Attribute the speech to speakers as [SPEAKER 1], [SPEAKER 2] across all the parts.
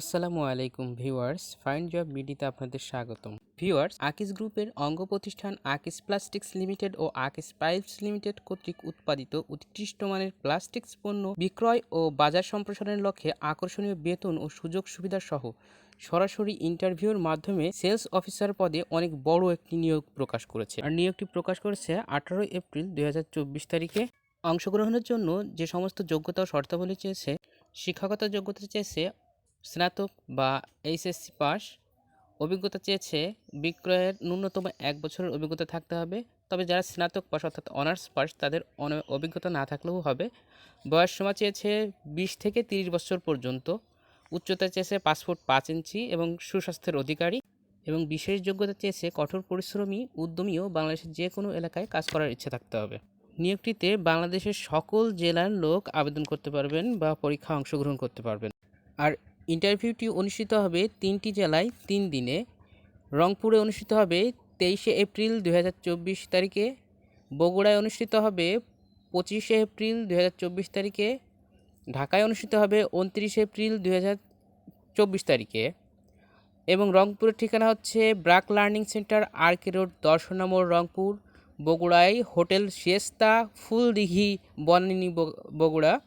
[SPEAKER 1] আসসালামু আলাইকুম viewers, fine job মিডিতে আপনাদের স্বাগতম। ভিউয়ার্স, আকিস গ্রুপের অঙ্গ প্রতিষ্ঠান আকিস প্লাস্টিক্স লিমিটেড ও আকিস পাইপস লিমিটেড কর্তৃক উৎপাদিত উৎকৃষ্ট মানের প্লাস্টিক্স পণ্য বিক্রয় ও বাজার সম্প্রসারণের লক্ষ্যে আকর্ষণীয় বেতন ও সুযোগ সুবিধা সহ সরাসরি ইন্টারভিউর মাধ্যমে সেলস অফিসার পদে অনেক বড় একটি নিয়োগ প্রকাশ করেছে। আর নিয়োগটি প্রকাশ করেছে আঠারোই এপ্রিল দুই হাজার চব্বিশ তারিখে। অংশগ্রহণের জন্য যে সমস্ত যোগ্যতা ও শর্তাবলী চেয়েছে, শিক্ষাগত যোগ্যতা চেয়েছে স্নাতক বা এইচএসসি পাস, অভিজ্ঞতা চেয়েছে বিক্রয়ের ন্যূনতম এক বছরের অভিজ্ঞতা থাকতে হবে। তবে যারা স্নাতক পাস অর্থাৎ অনার্স পাস, তাদের অভিজ্ঞতা না থাকলেও হবে। বয়স সীমা চেয়েছে বিশ থেকে তিরিশ বছর পর্যন্ত। উচ্চতা চেয়েছে পাঁচ ফুট পাঁচ ইঞ্চি এবং সুস্বাস্থ্যের অধিকারী এবং বিশেষ যোগ্যতা চেয়েছে কঠোর পরিশ্রমী, উদ্যমী ও বাংলাদেশের যে কোনো এলাকায় কাজ করার ইচ্ছে থাকতে হবে। নিয়োগটিতে বাংলাদেশের সকল জেলার লোক আবেদন করতে পারবেন বা পরীক্ষা অংশগ্রহণ করতে পারবেন। আর ইন্টারভিউটি অনুষ্ঠিত হবে তিনটি জেলায় তিন দিনে। রংপুরে অনুষ্ঠিত হবে তেইশে এপ্রিল দু হাজার চব্বিশ তারিখে। বগুড়ায় অনুষ্ঠিত হবে পঁচিশে এপ্রিল দু হাজার চব্বিশ তারিখে। ঢাকায় অনুষ্ঠিত হবে উনত্রিশে এপ্রিল দু হাজার চব্বিশ তারিখে। এবং রংপুরের ঠিকানা হচ্ছে BRAC learning centre R K road Darshan number Rangpur. বগুড়ায় হোটেল সিয়েস্তা, ফুলদিঘি, বনানী বগ- বগুড়া।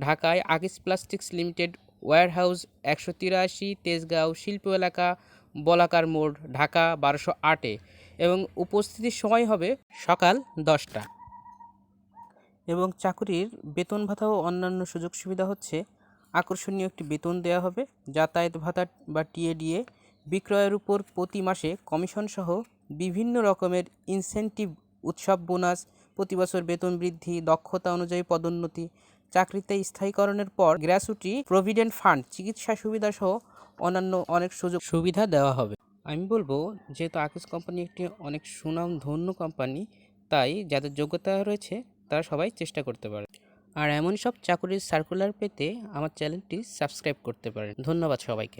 [SPEAKER 1] ঢাকায় আগিস প্লাস্টিক্স লিমিটেড ওয়্যারহাউস একশো তিরাশি, তেজগাঁও, শিল্প এলাকা, বলাকার মোড়, ঢাকা, বারোশো আটে এবং উপস্থিতির সময় হবে সকাল দশটা। এবং চাকুরির বেতন ভাতা ও অন্যান্য সুযোগ সুবিধা হচ্ছে, আকর্ষণীয় একটি বেতন দেওয়া হবে, যাতায়াত ভাতা বা টিএডিএ বিক্রয়ের উপর প্রতি মাসে কমিশন সহ বিভিন্ন রকমের ইনসেনটিভ, উৎসব, বোনাস, প্রতি বছর বেতন বৃদ্ধি, দক্ষতা অনুযায়ী পদোন্নতি চাকরিতে স্থায়ীকরণের পর গ্র্যাচুটি প্রভিডেন্ট ফান্ড, চিকিৎসা সুবিধা সহ অন্যান্য অনেক সুযোগ সুবিধা দেওয়া হবে। আমি বলব যেহেতু আকিস কোম্পানি একটি অনেক সুনাম ধন্য কোম্পানি, তাই যাদের যোগ্যতা রয়েছে তারা সবাই চেষ্টা করতে পারে। আর এমন সব চাকরির সার্কুলার পেতে আমার চ্যানেলটি সাবস্ক্রাইব করতে পারেন। ধন্যবাদ সবাইকে।